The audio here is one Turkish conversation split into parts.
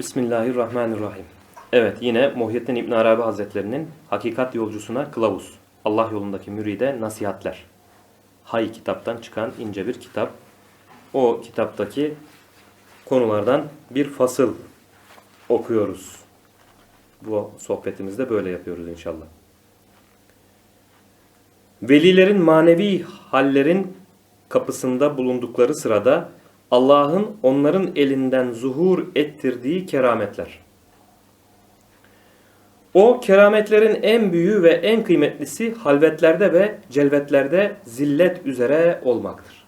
Bismillahirrahmanirrahim. Evet yine Muhyiddin İbn Arabi Hazretlerinin Hakikat Yolcusuna Kılavuz. Allah yolundaki müride nasihatler. Hay kitaptan çıkan ince bir kitap. O kitaptaki konulardan bir fasıl okuyoruz. Bu sohbetimizde böyle yapıyoruz inşallah. Velilerin manevi hallerin kapısında bulundukları sırada Allah'ın onların elinden zuhur ettirdiği kerametler. O kerametlerin en büyüğü ve en kıymetlisi halvetlerde ve celvetlerde zillet üzere olmaktır.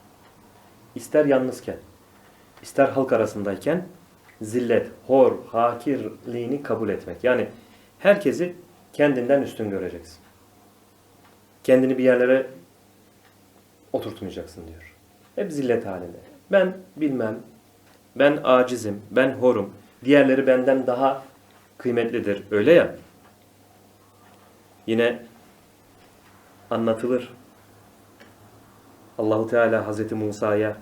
İster yalnızken, ister halk arasındayken zillet, hor, hakirliğini kabul etmek. Yani herkesi kendinden üstün göreceksin. Kendini bir yerlere oturtmayacaksın diyor. Hep zillet halinde. Ben bilmem, ben acizim, ben horum, diğerleri benden daha kıymetlidir. Öyle ya. Yine anlatılır. Allahu Teala Hazreti Musa'ya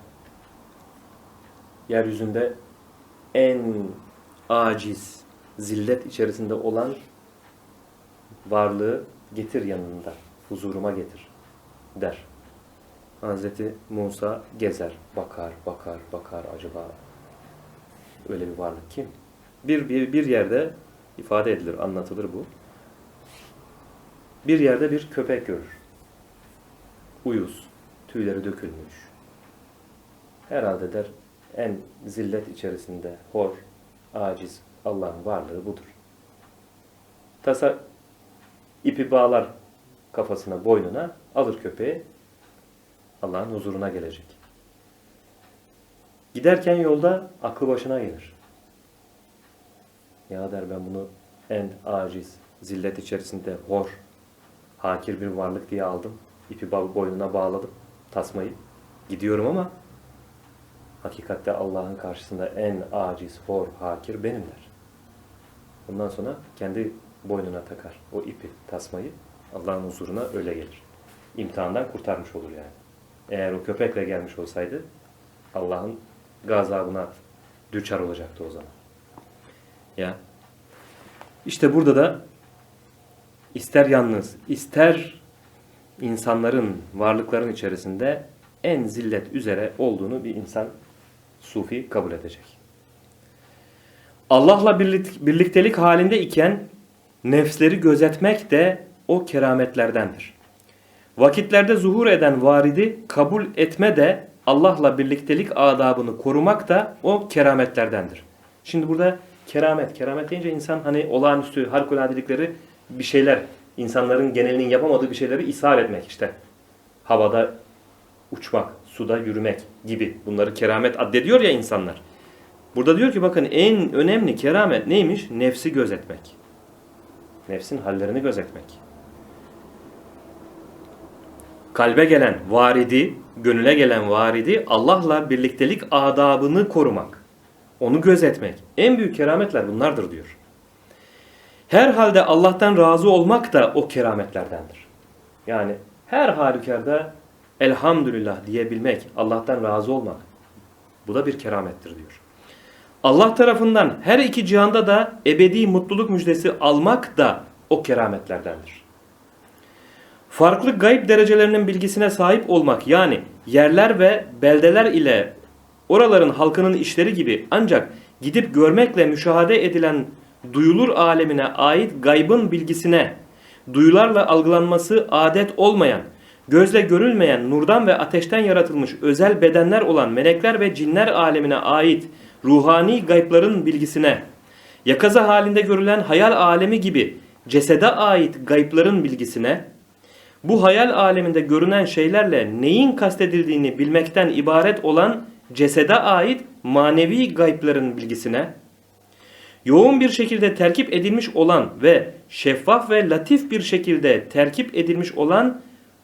yeryüzünde en aciz, zillet içerisinde olan varlığı getir yanında, huzuruma getir der. Hazreti Musa gezer, bakar, bakar, bakar acaba öyle bir varlık kim? Bir, bir, bir yerde ifade edilir, anlatılır bu. Bir yerde bir köpek görür. Uyuz, tüyleri dökülmüş. Herhalde der en zillet içerisinde hor, aciz Allah'ın varlığı budur. Tasa ipi bağlar kafasına, boynuna, alır köpeği, Allah'ın huzuruna gelecek. Giderken yolda aklı başına gelir. Ya der ben bunu en aciz, zillet içerisinde hor, hakir bir varlık diye aldım. İpi boynuna bağladım, tasmayı. Gidiyorum ama hakikatte Allah'ın karşısında en aciz, hor, hakir benim der. Bundan sonra kendi boynuna takar o ipi, tasmayı. Allah'ın huzuruna öyle gelir. İmtihandan kurtarmış olur yani. Eğer o köpekle gelmiş olsaydı Allah'ın gazabına düçar olacaktı o zaman. Ya. İşte burada da ister yalnız, ister insanların, varlıkların içerisinde en zillet üzere olduğunu bir insan sufi kabul edecek. Allah'la birliktelik halinde iken nefsleri gözetmek de o kerametlerdendir. Vakitlerde zuhur eden varidi kabul etme de Allah'la birliktelik adabını korumak da o kerametlerdendir. Şimdi burada keramet, keramet deyince insan hani olağanüstü harikuladelikleri bir şeyler, insanların genelinin yapamadığı bir şeyleri ishal etmek işte. Havada uçmak, suda yürümek gibi bunları keramet addediyor ya insanlar. Burada diyor ki bakın en önemli keramet neymiş? Nefsi gözetmek. Nefsin hallerini gözetmek kalbe gelen varidi, gönüle gelen varidi Allah'la birliktelik adabını korumak. Onu gözetmek. En büyük kerametler bunlardır diyor. Herhalde Allah'tan razı olmak da o kerametlerdendir. Yani her halükarda elhamdülillah diyebilmek, Allah'tan razı olmak. Bu da bir keramettir diyor. Allah tarafından her iki cihanda da ebedi mutluluk müjdesi almak da o kerametlerdendir farklı gayb derecelerinin bilgisine sahip olmak yani yerler ve beldeler ile oraların halkının işleri gibi ancak gidip görmekle müşahede edilen duyulur alemine ait gaybın bilgisine, duyularla algılanması adet olmayan, gözle görülmeyen nurdan ve ateşten yaratılmış özel bedenler olan melekler ve cinler alemine ait ruhani gaypların bilgisine, yakaza halinde görülen hayal alemi gibi cesede ait gaypların bilgisine, bu hayal aleminde görünen şeylerle neyin kastedildiğini bilmekten ibaret olan cesede ait manevi gaypların bilgisine, yoğun bir şekilde terkip edilmiş olan ve şeffaf ve latif bir şekilde terkip edilmiş olan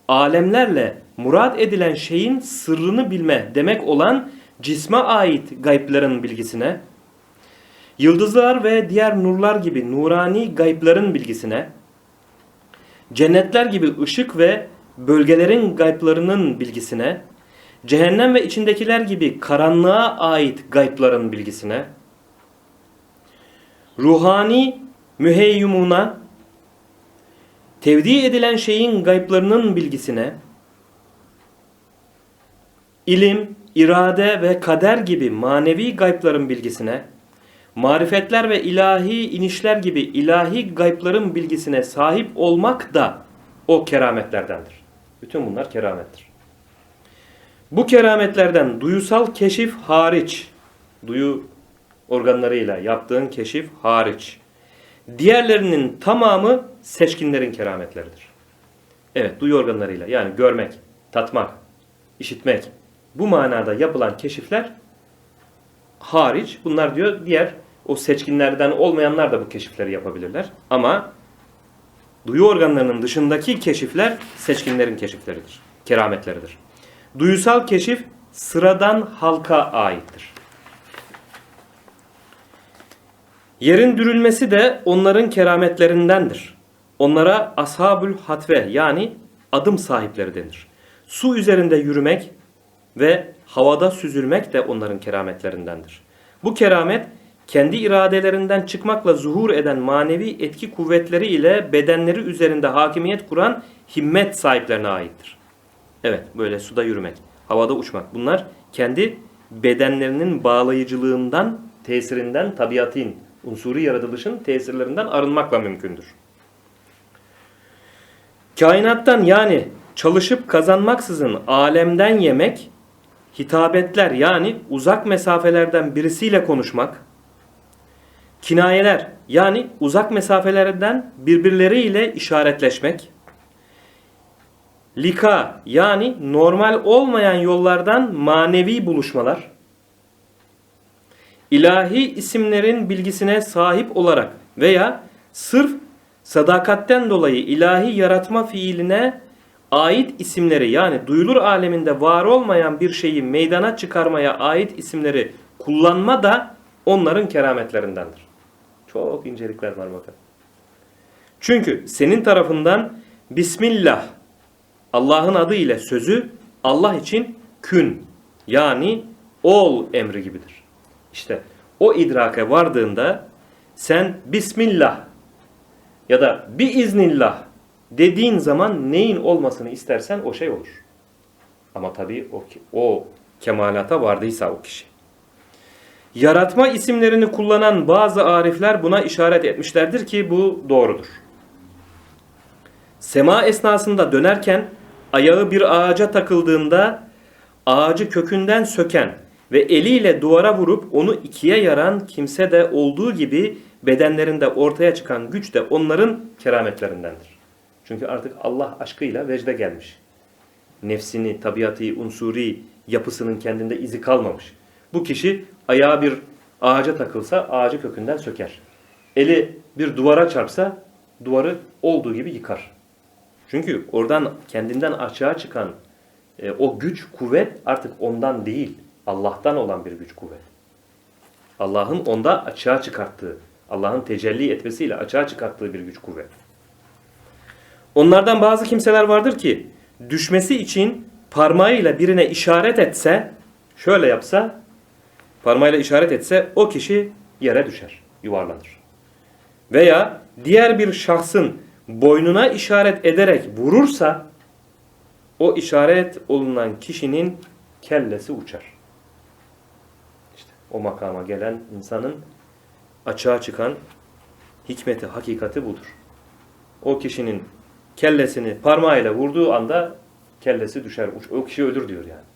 alemlerle murad edilen şeyin sırrını bilme demek olan cisme ait gaypların bilgisine, yıldızlar ve diğer nurlar gibi nurani gaypların bilgisine, cennetler gibi ışık ve bölgelerin gayplarının bilgisine, cehennem ve içindekiler gibi karanlığa ait gaypların bilgisine, ruhani müheyyumuna, tevdi edilen şeyin gayplarının bilgisine, ilim, irade ve kader gibi manevi gaypların bilgisine, marifetler ve ilahi inişler gibi ilahi gaypların bilgisine sahip olmak da o kerametlerdendir. Bütün bunlar keramettir. Bu kerametlerden duyusal keşif hariç, duyu organlarıyla yaptığın keşif hariç, diğerlerinin tamamı seçkinlerin kerametleridir. Evet, duyu organlarıyla yani görmek, tatmak, işitmek, bu manada yapılan keşifler hariç, bunlar diyor diğer o seçkinlerden olmayanlar da bu keşifleri yapabilirler. Ama duyu organlarının dışındaki keşifler seçkinlerin keşifleridir, kerametleridir. Duyusal keşif sıradan halka aittir. Yerin dürülmesi de onların kerametlerindendir. Onlara ashabül hatve yani adım sahipleri denir. Su üzerinde yürümek ve havada süzülmek de onların kerametlerindendir. Bu keramet kendi iradelerinden çıkmakla zuhur eden manevi etki kuvvetleri ile bedenleri üzerinde hakimiyet kuran himmet sahiplerine aittir. Evet böyle suda yürümek, havada uçmak bunlar kendi bedenlerinin bağlayıcılığından, tesirinden, tabiatın, unsuri yaratılışın tesirlerinden arınmakla mümkündür. Kainattan yani çalışıp kazanmaksızın alemden yemek, hitabetler yani uzak mesafelerden birisiyle konuşmak, kinayeler yani uzak mesafelerden birbirleriyle işaretleşmek, lika yani normal olmayan yollardan manevi buluşmalar, ilahi isimlerin bilgisine sahip olarak veya sırf sadakatten dolayı ilahi yaratma fiiline ait isimleri yani duyulur aleminde var olmayan bir şeyi meydana çıkarmaya ait isimleri kullanma da onların kerametlerindendir. Çok incelikler var bakın. Çünkü senin tarafından Bismillah Allah'ın adı ile sözü Allah için kün yani ol emri gibidir. İşte o idrake vardığında sen Bismillah ya da biiznillah dediğin zaman neyin olmasını istersen o şey olur. Ama tabii o, o kemalata vardıysa o kişi. Yaratma isimlerini kullanan bazı arifler buna işaret etmişlerdir ki bu doğrudur. Sema esnasında dönerken ayağı bir ağaca takıldığında ağacı kökünden söken ve eliyle duvara vurup onu ikiye yaran kimse de olduğu gibi bedenlerinde ortaya çıkan güç de onların kerametlerindendir. Çünkü artık Allah aşkıyla vecde gelmiş. Nefsini, tabiatı, unsuri yapısının kendinde izi kalmamış. Bu kişi ayağı bir ağaca takılsa ağacı kökünden söker. Eli bir duvara çarpsa duvarı olduğu gibi yıkar. Çünkü oradan kendinden açığa çıkan e, o güç, kuvvet artık ondan değil, Allah'tan olan bir güç, kuvvet. Allah'ın onda açığa çıkarttığı, Allah'ın tecelli etmesiyle açığa çıkarttığı bir güç, kuvvet. Onlardan bazı kimseler vardır ki düşmesi için parmağıyla birine işaret etse, şöyle yapsa, parmağıyla işaret etse o kişi yere düşer, yuvarlanır. Veya diğer bir şahsın boynuna işaret ederek vurursa o işaret olunan kişinin kellesi uçar. İşte o makama gelen insanın açığa çıkan hikmeti, hakikati budur. O kişinin kellesini parmağıyla vurduğu anda kellesi düşer. O kişi ölür diyor yani.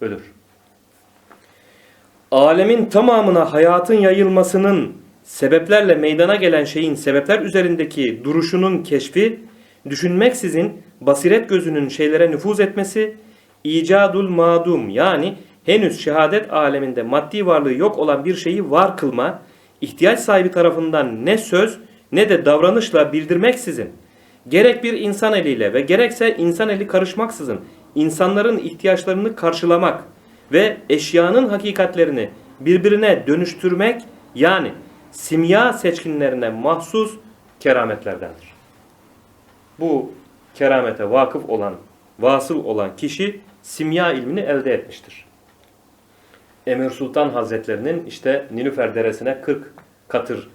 Ölür. Alemin tamamına hayatın yayılmasının sebeplerle meydana gelen şeyin sebepler üzerindeki duruşunun keşfi, düşünmeksizin basiret gözünün şeylere nüfuz etmesi, icadul madum yani henüz şehadet aleminde maddi varlığı yok olan bir şeyi var kılma, ihtiyaç sahibi tarafından ne söz ne de davranışla bildirmeksizin, gerek bir insan eliyle ve gerekse insan eli karışmaksızın insanların ihtiyaçlarını karşılamak ve eşyanın hakikatlerini birbirine dönüştürmek yani simya seçkinlerine mahsus kerametlerdendir. Bu keramete vakıf olan, vasıl olan kişi simya ilmini elde etmiştir. Emir Sultan Hazretlerinin işte Nilüfer Deresi'ne 40 katır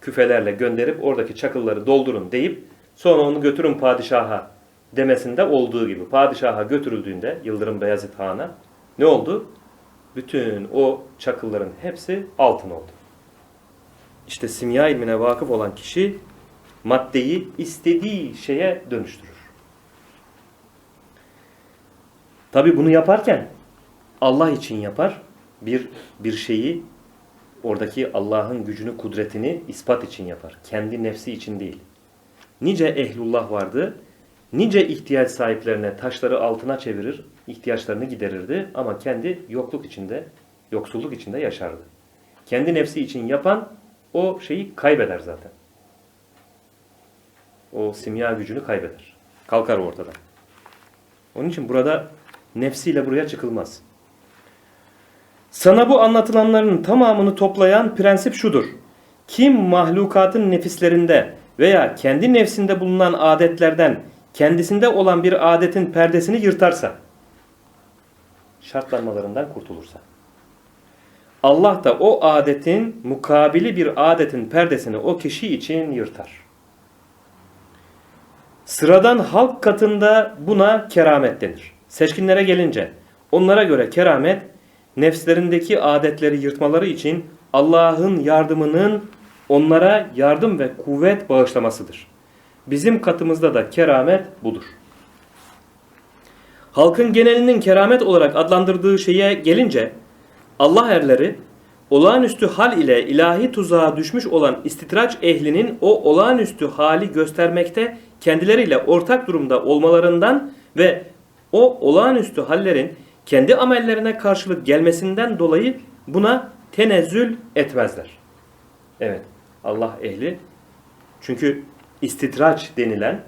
küfelerle gönderip oradaki çakılları doldurun deyip sonra onu götürün padişaha demesinde olduğu gibi. Padişaha götürüldüğünde Yıldırım Beyazıt Han'a ne oldu? Bütün o çakılların hepsi altın oldu. İşte simya ilmine vakıf olan kişi maddeyi istediği şeye dönüştürür. Tabi bunu yaparken Allah için yapar. Bir bir şeyi oradaki Allah'ın gücünü, kudretini ispat için yapar. Kendi nefsi için değil. Nice ehlullah vardı. Nice ihtiyaç sahiplerine taşları altına çevirir, ihtiyaçlarını giderirdi ama kendi yokluk içinde, yoksulluk içinde yaşardı. Kendi nefsi için yapan o şeyi kaybeder zaten. O simya gücünü kaybeder. Kalkar ortadan. Onun için burada nefsiyle buraya çıkılmaz. Sana bu anlatılanların tamamını toplayan prensip şudur. Kim mahlukatın nefislerinde veya kendi nefsinde bulunan adetlerden kendisinde olan bir adetin perdesini yırtarsa, şartlanmalarından kurtulursa, Allah da o adetin mukabili bir adetin perdesini o kişi için yırtar. Sıradan halk katında buna keramet denir. Seçkinlere gelince onlara göre keramet nefslerindeki adetleri yırtmaları için Allah'ın yardımının onlara yardım ve kuvvet bağışlamasıdır. Bizim katımızda da keramet budur. Halkın genelinin keramet olarak adlandırdığı şeye gelince Allah erleri olağanüstü hal ile ilahi tuzağa düşmüş olan istitraç ehlinin o olağanüstü hali göstermekte kendileriyle ortak durumda olmalarından ve o olağanüstü hallerin kendi amellerine karşılık gelmesinden dolayı buna tenezzül etmezler. Evet Allah ehli çünkü istitraç denilen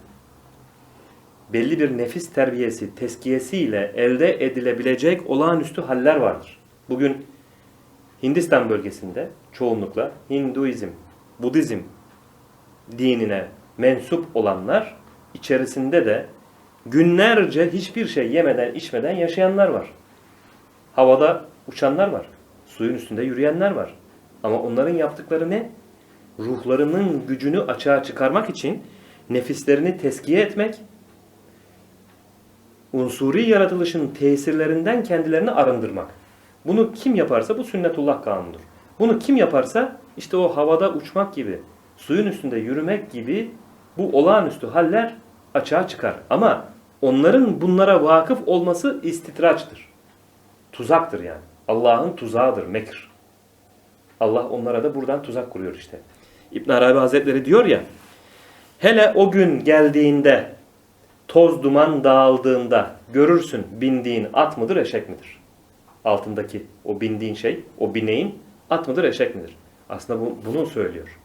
belli bir nefis terbiyesi, teskiyesiyle elde edilebilecek olağanüstü haller vardır. Bugün Hindistan bölgesinde çoğunlukla Hinduizm, Budizm dinine mensup olanlar içerisinde de günlerce hiçbir şey yemeden içmeden yaşayanlar var. Havada uçanlar var. Suyun üstünde yürüyenler var. Ama onların yaptıkları ne? Ruhlarının gücünü açığa çıkarmak için nefislerini teskiye etmek, unsuri yaratılışın tesirlerinden kendilerini arındırmak. Bunu kim yaparsa bu sünnetullah kanunudur. Bunu kim yaparsa işte o havada uçmak gibi, suyun üstünde yürümek gibi bu olağanüstü haller açığa çıkar. Ama onların bunlara vakıf olması istitraçtır. Tuzaktır yani. Allah'ın tuzağıdır, mekr. Allah onlara da buradan tuzak kuruyor işte. İbn Arabi Hazretleri diyor ya, hele o gün geldiğinde, toz duman dağıldığında görürsün bindiğin at mıdır, eşek midir? Altındaki o bindiğin şey, o bineğin at mıdır, eşek midir? Aslında bu, bunu söylüyor.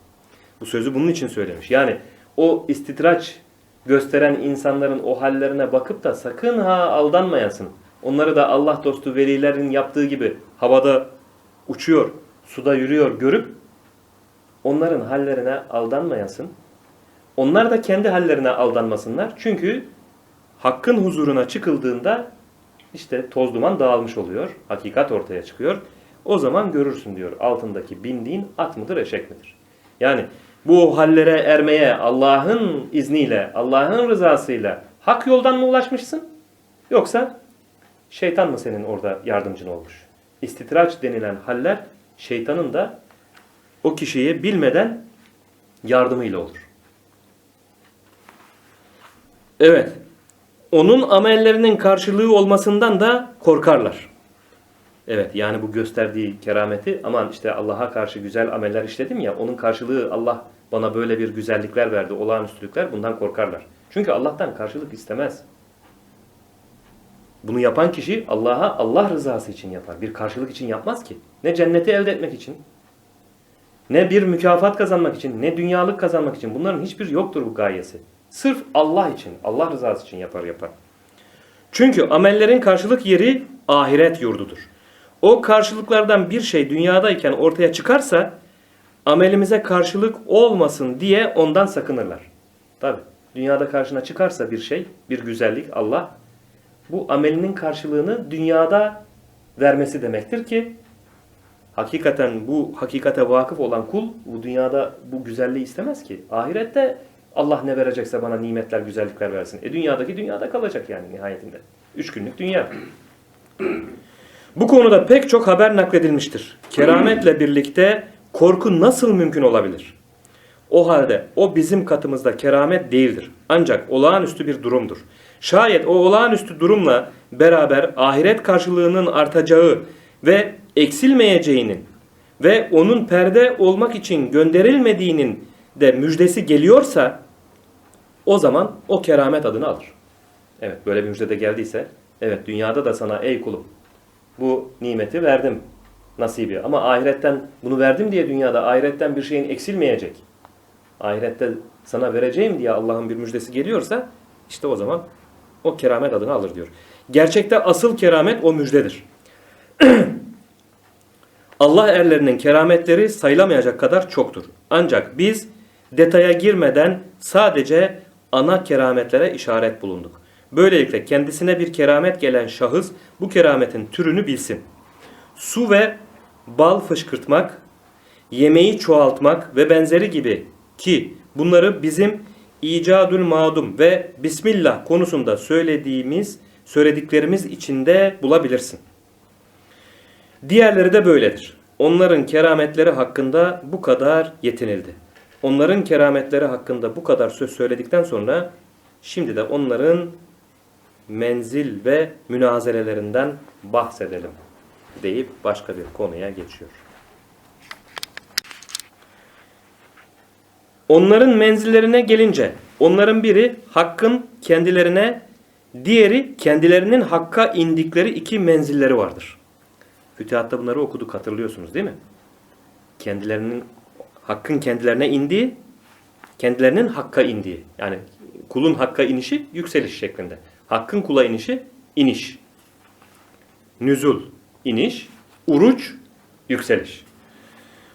Bu sözü bunun için söylemiş. Yani o istitraç gösteren insanların o hallerine bakıp da sakın ha aldanmayasın. Onları da Allah dostu velilerin yaptığı gibi havada uçuyor, suda yürüyor görüp onların hallerine aldanmayasın. Onlar da kendi hallerine aldanmasınlar. Çünkü hakkın huzuruna çıkıldığında işte toz duman dağılmış oluyor. Hakikat ortaya çıkıyor. O zaman görürsün diyor altındaki bindiğin at mıdır eşek midir? Yani bu hallere ermeye Allah'ın izniyle, Allah'ın rızasıyla hak yoldan mı ulaşmışsın? Yoksa şeytan mı senin orada yardımcın olmuş? İstitraç denilen haller şeytanın da o kişiye bilmeden yardımıyla olur. Evet. Onun amellerinin karşılığı olmasından da korkarlar. Evet yani bu gösterdiği kerameti aman işte Allah'a karşı güzel ameller işledim ya onun karşılığı Allah bana böyle bir güzellikler verdi, olağanüstülükler bundan korkarlar. Çünkü Allah'tan karşılık istemez. Bunu yapan kişi Allah'a Allah rızası için yapar. Bir karşılık için yapmaz ki. Ne cenneti elde etmek için, ne bir mükafat kazanmak için, ne dünyalık kazanmak için. Bunların hiçbir yoktur bu gayesi. Sırf Allah için, Allah rızası için yapar yapar. Çünkü amellerin karşılık yeri ahiret yurdudur. O karşılıklardan bir şey dünyadayken ortaya çıkarsa amelimize karşılık olmasın diye ondan sakınırlar. Tabi dünyada karşına çıkarsa bir şey, bir güzellik Allah bu amelinin karşılığını dünyada vermesi demektir ki hakikaten bu hakikate vakıf olan kul bu dünyada bu güzelliği istemez ki. Ahirette Allah ne verecekse bana nimetler, güzellikler versin. E dünyadaki dünyada kalacak yani nihayetinde. Üç günlük dünya. Bu konuda pek çok haber nakledilmiştir. Kerametle birlikte korku nasıl mümkün olabilir? O halde o bizim katımızda keramet değildir. Ancak olağanüstü bir durumdur. Şayet o olağanüstü durumla beraber ahiret karşılığının artacağı ve eksilmeyeceğinin ve onun perde olmak için gönderilmediğinin de müjdesi geliyorsa o zaman o keramet adını alır. Evet böyle bir müjde de geldiyse evet dünyada da sana ey kulum bu nimeti verdim nasibi ama ahiretten bunu verdim diye dünyada ahiretten bir şeyin eksilmeyecek. Ahirette sana vereceğim diye Allah'ın bir müjdesi geliyorsa işte o zaman o keramet adını alır diyor. Gerçekte asıl keramet o müjdedir. Allah erlerinin kerametleri sayılamayacak kadar çoktur. Ancak biz detaya girmeden sadece ana kerametlere işaret bulunduk. Böylelikle kendisine bir keramet gelen şahıs bu kerametin türünü bilsin. Su ve bal fışkırtmak, yemeği çoğaltmak ve benzeri gibi ki bunları bizim icadül madum ve Bismillah konusunda söylediğimiz, söylediklerimiz içinde bulabilirsin. Diğerleri de böyledir. Onların kerametleri hakkında bu kadar yetinildi. Onların kerametleri hakkında bu kadar söz söyledikten sonra şimdi de onların menzil ve münazerelerinden bahsedelim deyip başka bir konuya geçiyor. Onların menzillerine gelince onların biri hakkın kendilerine, diğeri kendilerinin hakka indikleri iki menzilleri vardır. Fütühatta bunları okuduk hatırlıyorsunuz değil mi? Kendilerinin hakkın kendilerine indiği, kendilerinin hakka indiği. Yani kulun hakka inişi yükseliş şeklinde. Hakkın kula inişi iniş. Nüzul iniş, uruç yükseliş.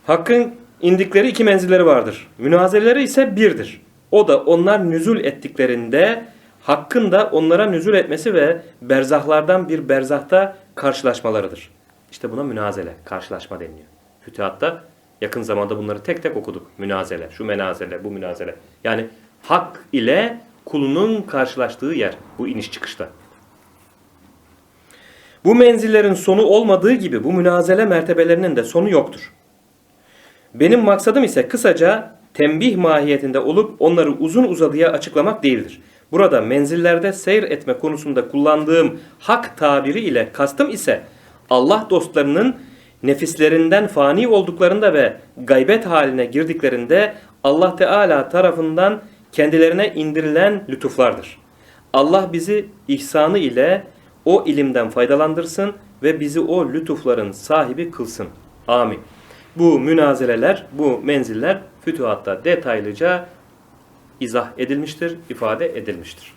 Hakkın indikleri iki menzilleri vardır. Münazereleri ise birdir. O da onlar nüzul ettiklerinde hakkın da onlara nüzul etmesi ve berzahlardan bir berzahta karşılaşmalarıdır. İşte buna münazele, karşılaşma deniliyor. Fütühatta yakın zamanda bunları tek tek okuduk. Münazele, şu menazele, bu münazele. Yani hak ile kulunun karşılaştığı yer bu iniş çıkışta. Bu menzillerin sonu olmadığı gibi bu münazele mertebelerinin de sonu yoktur. Benim maksadım ise kısaca tembih mahiyetinde olup onları uzun uzadıya açıklamak değildir. Burada menzillerde seyir etme konusunda kullandığım hak tabiri ile kastım ise Allah dostlarının nefislerinden fani olduklarında ve gaybet haline girdiklerinde Allah Teala tarafından kendilerine indirilen lütuflardır. Allah bizi ihsanı ile o ilimden faydalandırsın ve bizi o lütufların sahibi kılsın. Amin. Bu münazereler, bu menziller fütühatta detaylıca izah edilmiştir, ifade edilmiştir.